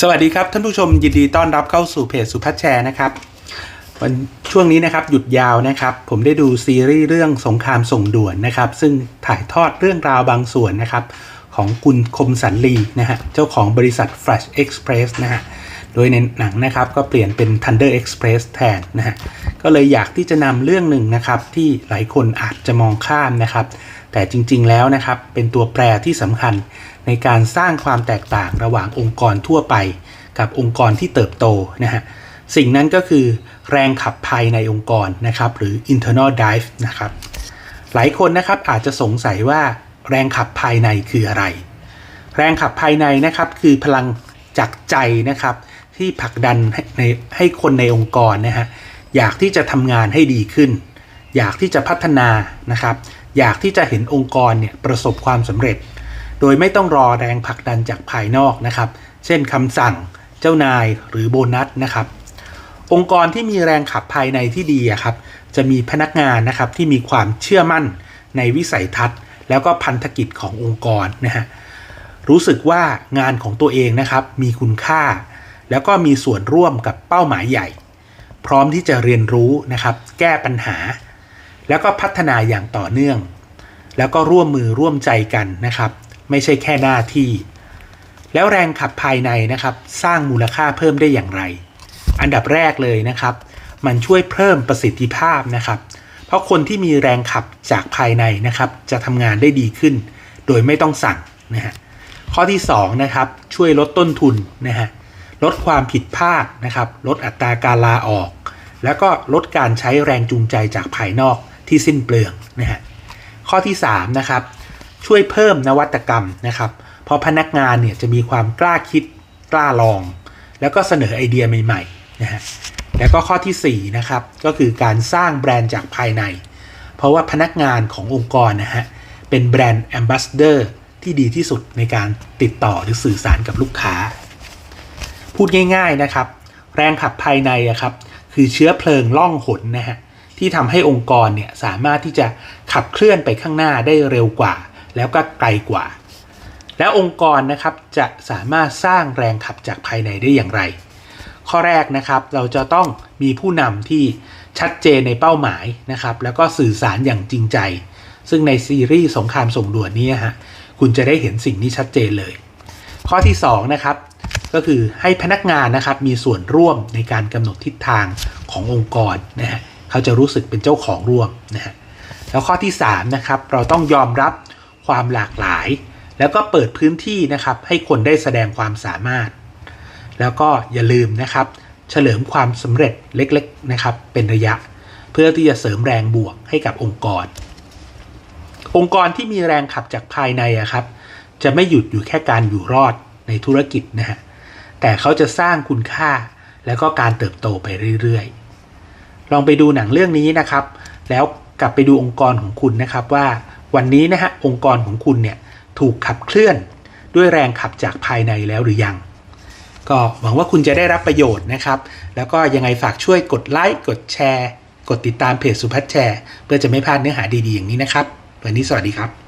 สวัสดีครับท่านผู้ชมยินดีต้อนรับเข้าสู่เพจสุพัฒแชร์นะครับวันช่วงนี้นะครับหยุดยาวนะครับ ผมได้ดูซีรีส์เรื่องสงครามส่งด่วนนะครับ ซึ่งถ่ายทอดเรื่องราวบางส่วนนะครับ ของคุณคมสันลีนะฮะเจ้าของบริษัท Flash Express นะฮะโดยในหนังนะครับก็เปลี่ยนเป็น Thunder Express แทนนะฮะก็เลยอยากที่จะนำเรื่องหนึ่งนะครับ ที่หลายคนอาจจะมองข้ามนะครับ แต่จริง ๆ แล้วนะครับ เป็นตัวแปรที่สำคัญในการสร้างความแตกต่างระหว่างองค์กรทั่วไป กับองค์กรที่เติบโตนะฮะสิ่งนั้นก็คือแรงขับภายในองค์กรนะครับ หรือ internal drive นะครับ หลายคนนะครับอาจจะสงสัยว่าแรงขับภายในคืออะไร แรงขับภายในนะครับคือพลังจากใจนะครับ ที่ผลักดันให้ในให้คนในองค์กรนะฮะอยากที่จะทำงานให้ดีขึ้น อยากที่จะพัฒนานะครับ อยากที่จะเห็นองค์กรเนี่ยประสบความสำเร็จ โดยไม่ต้องรอแรงผลักดันจากภายนอกนะครับ เช่นคำสั่ง เจ้านายหรือโบนัสนะครับ องค์กรที่มีแรงขับภายในที่ดีครับจะมีพนักงานนะครับที่มีความเชื่อมั่นในวิสัยทัศน์ แล้วก็พันธกิจขององค์กรนะฮะรู้สึกว่างานของตัวเองนะครับมีคุณค่า แล้วก็มีส่วนร่วมกับเป้าหมายใหญ่ พร้อมที่จะเรียนรู้นะครับ แก้ปัญหา แล้วก็พัฒนาอย่างต่อเนื่อง แล้วก็ร่วมมือร่วมใจกันนะครับ ไม่ใช่แค่หน้าที่ แล้วแรงขับภายในนะครับ สร้างมูลค่าเพิ่มได้อย่างไร อันดับแรกเลยนะครับ มันช่วยเพิ่มประสิทธิภาพนะครับ เพราะคนที่มีแรงขับจากภายในนะครับ จะทำงานได้ดีขึ้น โดยไม่ต้องสั่งนะฮะข้อที่2นะครับช่วยลดต้นทุนนะฮะลดความผิดพลาดนะครับ ลดอัตราการลาออก แล้วก็ลดการใช้แรงจูงใจจากภายนอก ที่สิ้นเปลืองนะฮะข้อที่3นะครับช่วยเพิ่มนวัตกรรมนะครับ เพราะพนักงานเนี่ยจะมีความกล้าคิดกล้าลอง แล้วก็เสนอไอเดียใหม่ๆนะฮะแล้วก็ข้อที่4นะครับก็คือการสร้างแบรนด์จากภายใน เพราะว่าพนักงานขององค์กรนะฮะเป็นแบรนด์แอมบาสเดอร์ที่ดีที่สุดในการติดต่อหรือสื่อสารกับลูกค้า พูดง่าย ๆนะครับ แรงขับภายในอะครับคือเชื้อเพลิงล่องหนนะฮะ ที่ทำให้องค์กรเนี่ยสามารถที่จะขับเคลื่อนไปข้างหน้าได้เร็วกว่า แล้วก็ไกลกว่า แล้วองค์กรนะครับจะสามารถสร้างแรงขับจากภายในได้อย่างไร ข้อแรกนะครับเราจะต้องมีผู้นำที่ชัดเจนในเป้าหมายนะครับ แล้วก็สื่อสารอย่างจริงใจ ซึ่งในซีรีส์สงครามส่งด่วนนี้ฮะคุณจะได้เห็นสิ่งนี้ชัดเจนเลย ข้อที่2นะครับก็คือให้พนักงานนะครับมีส่วนร่วมในการกำหนดทิศทางขององค์กรนะฮะ เขาจะรู้สึกเป็นเจ้าของร่วมนะฮะแล้วข้อที่3นะครับเราต้องยอมรับความหลากหลาย แล้วก็เปิดพื้นที่นะครับให้คนได้แสดงความสามารถ แล้วก็อย่าลืมนะครับเฉลิมความสำเร็จเล็กๆนะครับเป็นระยะ เพื่อที่จะเสริมแรงบวกให้กับองค์กร องค์กรที่มีแรงขับจากภายในอะครับจะไม่หยุดอยู่แค่การอยู่รอดในธุรกิจนะฮะแต่เขาจะสร้างคุณค่าแล้วก็การเติบโตไปเรื่อยๆ ลองไปดูหนังเรื่องนี้นะครับ แล้วกลับไปดูองค์กรของคุณนะครับว่าวันนี้นะฮะองค์กรของคุณเนี่ยถูกขับเคลื่อนด้วยแรงขับจากภายในแล้วหรือยัง ก็หวังว่าคุณจะได้รับประโยชน์นะครับ แล้วก็ยังไงฝากช่วยกดไลค์กดแชร์ กดติดตามเพจสุพัฒแชร์ เพื่อจะไม่พลาดเนื้อหาดีๆอย่างนี้นะครับ วันนี้สวัสดีครับ